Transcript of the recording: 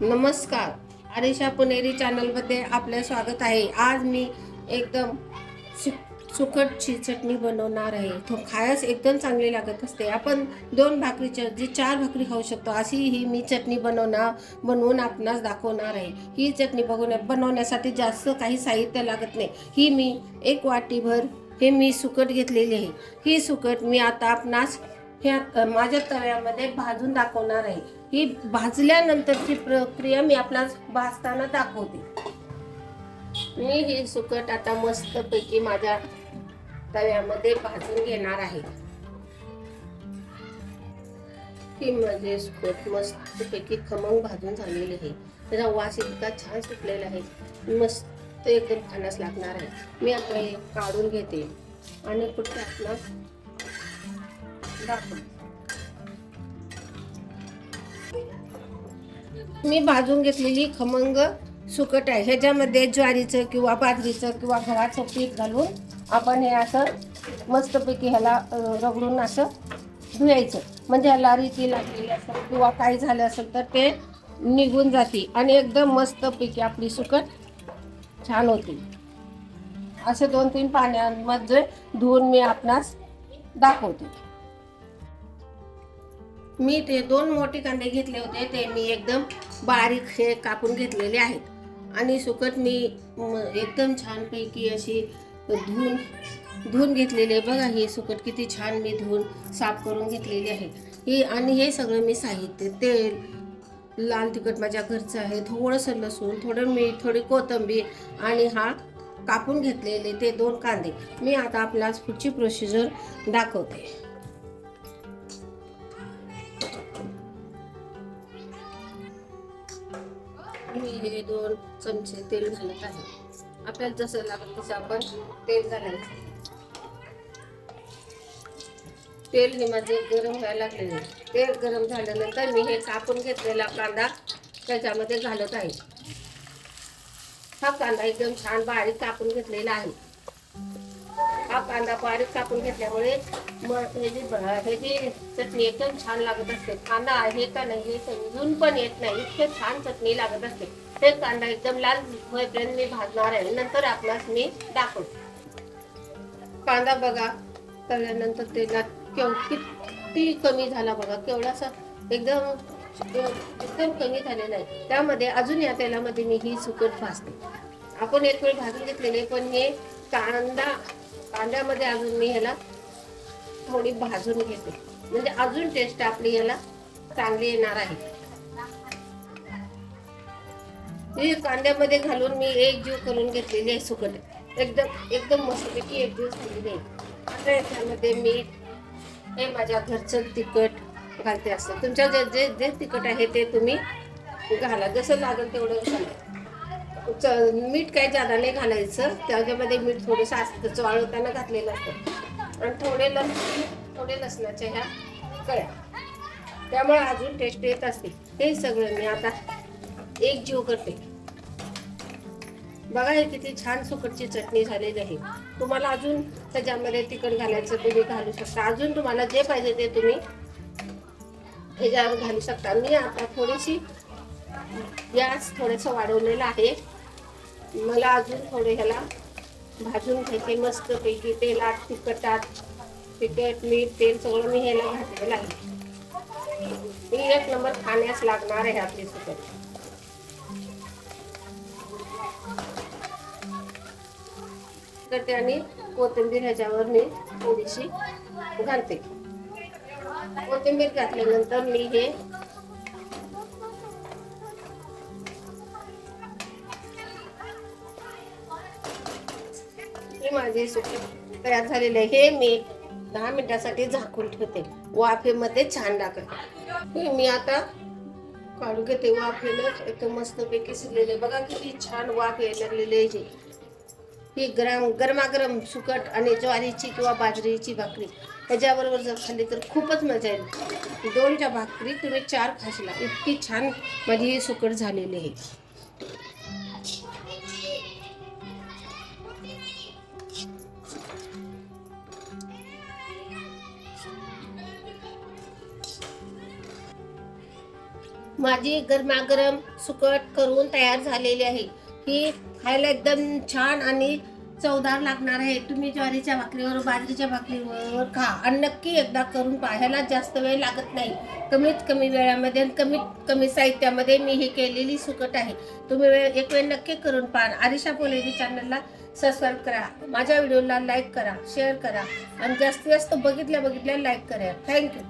नमस्कार. आरिशा पुणेरी चॅनलमध्ये आपलं स्वागत आहे. आज मी एकदम सु सुकटची चटणी बनवणार आहे. तो खायच एकदम चांगली लागत असते. आपण दोन भाकरीच्या जी चार भाकरी खाऊ शकतो अशी ही मी चटणी बनवणार बनवून आपणास दाखवणार आहे. ही चटणी बघून बनवण्यासाठी जास्त काही साहित्य लागत नाही. ही मी एक वाटीभर हे मी सुकट घेतलेली आहे. ही सुकट मी आता आपणास ह्या माझ्या तव्यामध्ये भाजून दाखवणार आहे. ही भाजल्यानंतरची प्रक्रिया मी आपल्याला भाजताना दाखवते. मी ही सुकट आता मस्तपैकी माझ्या तव्यामध्ये भाजून घेणार आहे. ही माझे सुकट मस्तपैकी खमंग भाजून झालेली आहे. त्याचा वास इतका छान सुटलेला आहे. मस्त एकदम खाण्यास लागणार आहे. मी आता हे काढून घेते. आणि कुठे आपला मी भाजून घेतलेली खमंग सुकट आहे. ह्याच्यामध्ये ज्वारीचं किंवा बाजरीचं किंवा गव्हाचं पीठ घालून आपण हे असं मस्तपैकी ह्याला रगडून असं धुवायचं म्हणजे ह्याला रीती लागलेली असेल किंवा काही झालं असेल तर ते निघून जाते आणि एकदम मस्तपैकी आपली सुकट छान होती. असे दोन तीन पाण्यामध्ये धुवून मी आपणास दाखवते. मी ते दोन मोठे कांदे घेतले होते ते मी एकदम बारीक हे कापून घेतलेले आहेत. आणि सुकट मी एकदम छानपैकी अशी धुवून धुवून घेतलेले बघा हे सुकट किती छान मी धुवून साफ करून घेतलेली आहे. हे आणि हे सगळं मी साहित्य तेल लाल तिखट माझ्या घरचं आहे. थोडंसं लसूण थोडं मीठ थोडी कोथिंबीर आणि हा कापून घेतलेले ते दोन कांदे. मी आता आपल्याला पुढची प्रोसिजर दाखवते. मी हे दोन चमचे तेल घालत आहे. आपल्याला जसं लागत तसं आपण तेल घालायचं तेल हे माझे गरम व्हायला लागलेले आहे. तेल गरम झाल्यानंतर मी हे कापून घेतलेला कांदा त्याच्यामध्ये घालत आहे. हा कांदा एकदम छान बारीक कापून घेतलेला आहे. हा कांदा बारीक कापून घेतल्यामुळे मग हे जी हे जी चटणी एकदम छान लागत असते. कांदा आहे का नाही हे समजून पण येत नाही. इतके छान चटणी लागत असते. ते कांदा एकदम लाल होईपर्यंत मी भाजणार आहे. नंतर आपणास मी दाखवतो कांदा बघा तळल्यानंतर तेलात केव किती कमी झाला बघा. केवढासा एकदम एकदम कमी झालेला आहे. त्यामध्ये अजून या तेलामध्ये मी ही सुकट भाजते. आपण एक वेळ भाजून घेतलेले पण हे कांदा कांद्यामध्ये अजून मी ह्याला थोडी भाजून घेते. म्हणजे अजून टेस्ट आपली ह्याला चांगली येणार आहे. ही कांद्यामध्ये घालून मी एक जीव करून घेतलेली आहे सुकट. एकदम एकदम मस्तपैकी एक जीव झालेली आहे. आता याच्यामध्ये मीठ हे माझ्या घरचं तिखट घालते असतं तुमच्या जे जे जे तिखट आहे ते तुम्ही घाला. जसं लागेल तेवढं घाला. च- मीठ काही जादा नाही घालायचं. त्याच्यामध्ये मीठ थोडंसं असतं वाळवताना घातलेलं असतं. आणि थोडे लस थोडे लसणाच्या ह्या कळ्या त्यामुळे अजून टेस्ट येत असते. हे सगळं मी आता एक जीव करते. बघा हे किती छान सुकटची चटणी झालेली आहे. तुम्हाला अजून त्याच्यामध्ये तिखट घालायचं तुम्ही घालू शकता. अजून तुम्हाला जे पाहिजे ते तुम्ही ह्याच्यावर घालू शकता. मी आता थोडीशी गॅस थोडंसं वाढवलेलं आहे. मला अजून थोडे ह्याला भाजून घ्यायचे मस्तपैकी तेलात तिखटात तिखट मीठ तेल सगळं मी ह्याला घातलेलं आहे. ही एक नंबर खाण्यास लागणार आहे आपली सुकट करते आणि कोथिंबीर ह्याच्यावर मी थोडीशी घालते. कोथिंबीर घातल्यानंतर मी हे माझे सुके तयार झालेले आहे. हे मी दहा मिनिटासाठी झाकून ठेवते. वाफेमध्ये छान टाकते हे मी आता काढून घेते. वाफेनं एकदम मस्तपैकी शिजलेले. बघा किती छान वाफ यायला लागलेले हे ही. गरम गरमागरम सुकट आणि ज्वारीची किंवा बाजरीची भाकरी. त्याच्याबरोबर जर खाल्ली तर खूपच मजा येईल. दोनच्या भाकरी तुम्ही चार खाशीला. इतकी छान माझी ही सुकट झालेली आहे. माझी गरमागरम सुकट करून तयार झालेली आहे. ही खायला एकदम छान आणि चवदार लागणार आहे. तुम्ही ज्वारीच्या भाकरीवर बाजरीच्या भाकरीवर खा. आणि नक्की एकदा करून पहा. ह्याला जास्त वेळ लागत नाही. कमीत कमी वेळामध्ये आणि कमीत कमी साहित्यामध्ये मी ही केलेली सुकट आहे. तुम्ही वेळ एक वेळ नक्की करून पहा. आरिशा पोलेजी चॅनलला सबस्क्राईब करा. माझ्या व्हिडिओला लाईक करा शेअर करा. आणि जास्तीत जास्त बघितल्या बघितल्या लाईक करा. थँक्यू